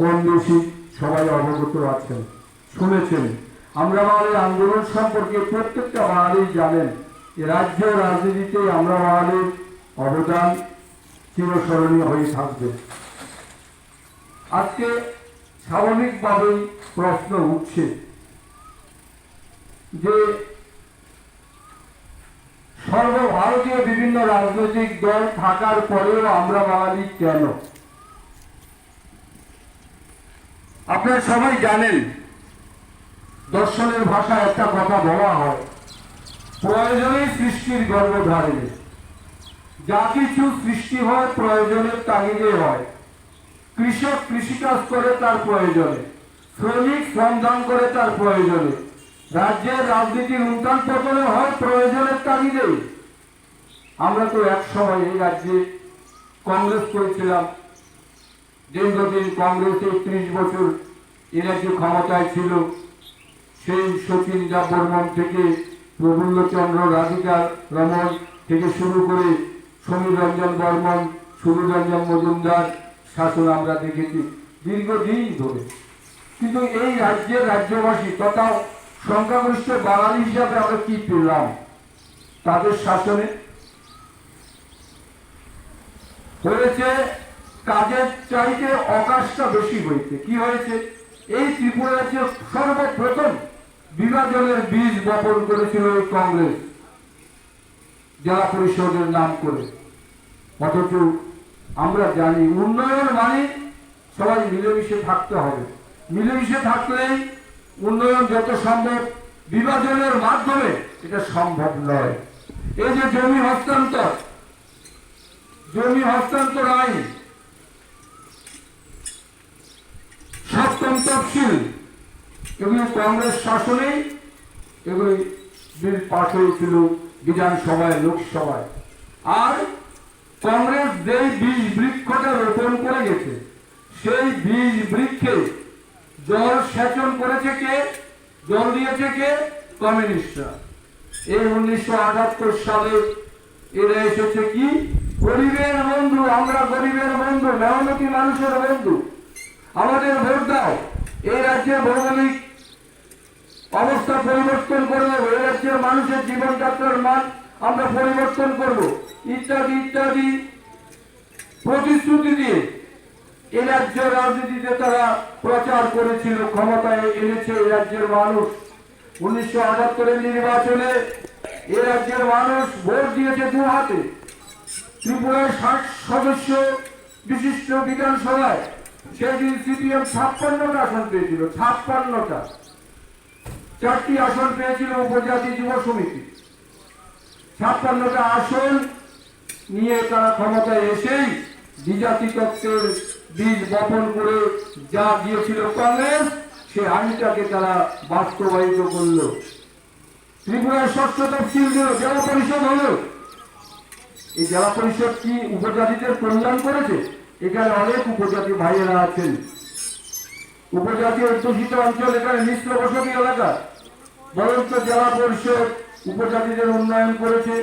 কম বেশি সবাই অবগত আছেন, শুনেছেন। আমরা বাঙালির আন্দোলন সম্পর্কে প্রত্যেকটা বাঙালি জানেন। রাজ্য রাজনীতিতে আমরা বাঙালির অবদান চিরস্মরণীয় হয়ে থাকবে। আজকে স্বাভাবিকভাবেই প্রশ্ন উঠছে যে সর্বভারতীয় বিভিন্ন রাজনৈতিক দল থাকার পরেও আমরা বাঙালি কেন? আপনারা সবাই জানেন, দর্শনের ভাষায় একটা কথা বলা হয়, প্রয়োজনে সৃষ্টির গর্ভধারিণী যা কিছু সৃষ্টি হয়, প্রয়োজনের তাগিদে হয়। কৃষক কৃষিকাজ করে তার প্রয়োজনে, শ্রমিক শ্রমদান করে তার প্রয়োজনে, রাজ্যের রাজনীতির উত্থান পতনে হয় প্রয়োজনের তাগিদে। আমরা তো এক সময় এই রাজ্যে কংগ্রেস করেছিলাম দীর্ঘদিন কংগ্রেসে ত্রিশ বছর এ রাজ্যে ক্ষমতায় ছিল, সেই সচিন দা বর্মন থেকে প্রফুল্লচন্দ্র রাধিকা রমন থেকে শুরু করে সমীর রঞ্জন বর্মন, সুনীল মজুমদার শাসন আমরা দেখেছি দীর্ঘদিন ধরে। কিন্তু এই রাজ্যের রাজ্যবাসী তথা সংখ্যাগরিষ্ঠ বাঙালি হিসাবে আমরা কি পেলাম? তাদের শাসনে হয়েছে কাজের চাইতে অকাশটা বেশি হয়েছে। কি হয়েছে? এই ত্রিপুরা রাজ্যে সর্বপ্রথম বিভাজনের বীজ বপন করেছিল কংগ্রেস। জেলা পরিষদের নাম করে। অথচ আমরা জানি উন্নয়ন মানে সবাই মিলেমিশে থাকতে হবে। মিলেমিশে থাকলেই উন্নয়ন যত সম্ভব বিভাজনের মাধ্যমে এটা সম্ভব নয়। এই যে জমি হস্তান্তর জমি হস্তান্তর আইন সপ্তম তফসিল এগুলি কংগ্রেস শাসনেই এগুলি বিল পাশ হয়েছিল বিধানসভায়, লোকসভায়। আর কংগ্রেস যেই বীজ বৃক্ষটা রোপণ করে গেছে, সেই বীজ বৃক্ষে জল সেচন করেছে কে? জল দিয়েছে কে? কমিউনিস্টরা। এই উনিশশো আটাত্তর সালে এরা এসেছে কি? গরিবের বন্ধু, আমরা গরিবের বন্ধু, মেহনতি মানুষের বন্ধু আমাদের ভোট দাও এই রাজ্যের ভৌগোলিক অবস্থা পরিবর্তন করে দেবো। এই রাজ্যের মানুষের জীবনযাত্রার মান, আমরা পরিবর্তন করব। ইত্যাদি ইত্যাদি প্রতিশ্রুতি দিয়ে রাজ্যের রাজনীতিতে তারা প্রচার করেছিল, ক্ষমতায় এনেছে এই রাজ্যের মানুষ। উনিশশো আটাত্তরের নির্বাচনে এ রাজ্যের মানুষ ভোট দিয়েছে দু হাতে। ত্রিপুরার ষাট সদস্য বিশিষ্ট বিধানসভায়। সেদিন সিপিএম ছাপ্পান্নটা আসন পেয়েছিল, ছাপ্পান্নটা। চারটি আসন পেয়েছিল উপজাতি যুব সমিতি। ছাপ্পান্নটা আসন নিয়ে তারা ক্ষমতায় এসেই বিজাতি তত্ত্বের বীজ বপন করে যা দিয়েছিল কংগ্রেস, সে আইনটাকে তারা বাস্তবায়িত করল। ত্রিপুরার ষষ্ঠ তফসিল দিল, জেলা পরিষদ হলো। এই জেলা পরিষদ কি উপজাতিদের কল্যাণ করেছে? এখানে অনেক উপজাতি ভাইয়েরা আছেন। উপজাতি অধ্যুষিত অঞ্চল এখানে মিশ্র বসতি এলাকা। বরঞ্চ জেলা পরিষদ উপজাতিদের উন্নয়ন করেছে,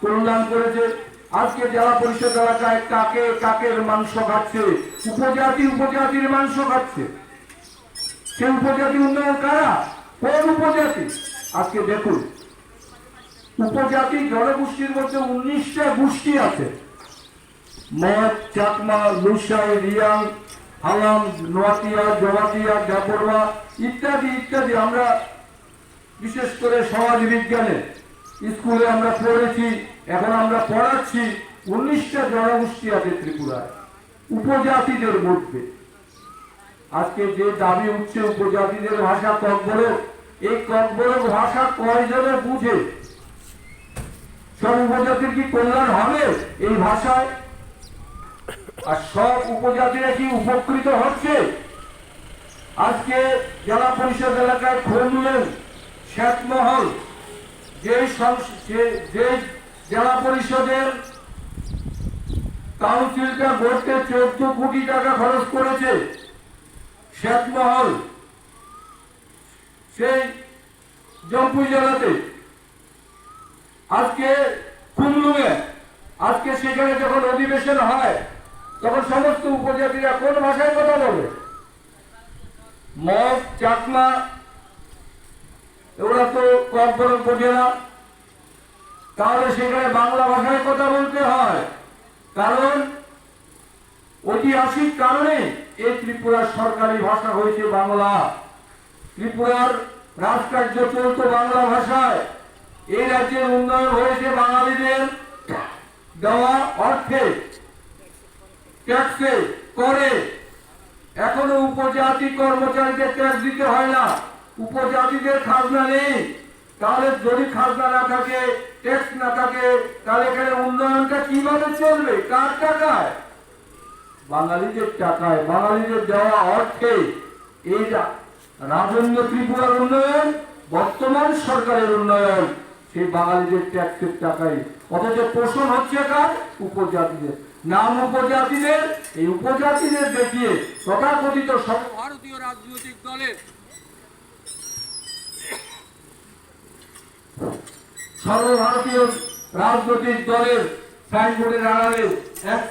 কল্যাণ করেছে। আজকে জেলা পরিষদ এলাকায় কাকে, কাকের মাংস খাচ্ছে? উপজাতি, উপজাতির মাংস খাচ্ছে। সে উপজাতি উন্নয়ন কারা? কোন উপজাতি? আজকে দেখুন, উপজাতি জনগোষ্ঠীর মধ্যে উনিশটা গোষ্ঠী আছে। মদ, চাকমা লুসাই রিয়াং, হালাম, নোয়াতিয়া, জমাতিয়া জাপরবা ইত্যাদি ইত্যাদি। আমরা বিশেষ করে সমাজ বিজ্ঞানে স্কুলে আমরা পড়েছি, এখন আমরা পড়াচ্ছি উনিশটা জনগোষ্ঠী আছে ত্রিপুরায়, উপজাতিদের মধ্যে। আজকে যে দাবি উঠছে উপজাতিদের ভাষা ককবরক এই ককবরক ভাষা কয়জনে বুঝে? সব উপজাতির কি কল্যাণ হবে এই ভাষায়? আর সব উপজাতিরা কি উপকৃত হচ্ছে? আজকে জেলা পরিষদ এলাকায় খুললেন শ্বেতমহল যে জেলা পরিষদের কাউন্সিলটা গড়তে চোদ্দ কোটি টাকা খরচ করেছে শ্বেতমহল সেই জম্পুই জেলাতে। আজকে কুমলুঙে, আজকে সেখানে যখন অধিবেশন হয় তখন সমস্ত উপজাতিরা কোন ভাষায় কথা বলে? মগ চাকমা ওরা তো কম করে বোঝে না তাহলে সেখানে বাংলা ভাষায় কথা বলতে হয়। কারণ, ঐতিহাসিক কারণে এই ত্রিপুরার সরকারি ভাষা হয়েছে বাংলা। ত্রিপুরার রাজকার্য চলত বাংলা ভাষায়। এই রাজ্যের উন্নয়ন হয়েছে বাঙালিদের দেওয়া অর্থে। ট্যাক্সে করে। এখনও উপজাতি কর্মচারীদের ট্যাক্স দিতে হয় না। উপজাতিদের খাজনা নেই। তাহলে যদি খাজনা না থাকে, ট্যাক্স না থাকে, তাহলে এখানে উন্নয়নটা কীভাবে চলবে? কার টাকায়? বাঙালিদের টাকায়। বাঙালিদের দেওয়া অর্থে এই রা- রাজন্য ত্রিপুরার উন্নয়ন, বর্তমান সরকারের উন্নয়ন, সেই বাঙালিদের ট্যাক্সের টাকায়। অথচ পোষণ হচ্ছে কার? উপজাতিদের। নাম উপজাতিদের এই উপজাতিদের দেখিয়ে তথাকথিত সর্বভারতীয় রাজনৈতিক দলের সর্বভারতীয় রাজনৈতিক দলের সাইনবোর্ডের আড়ালে এক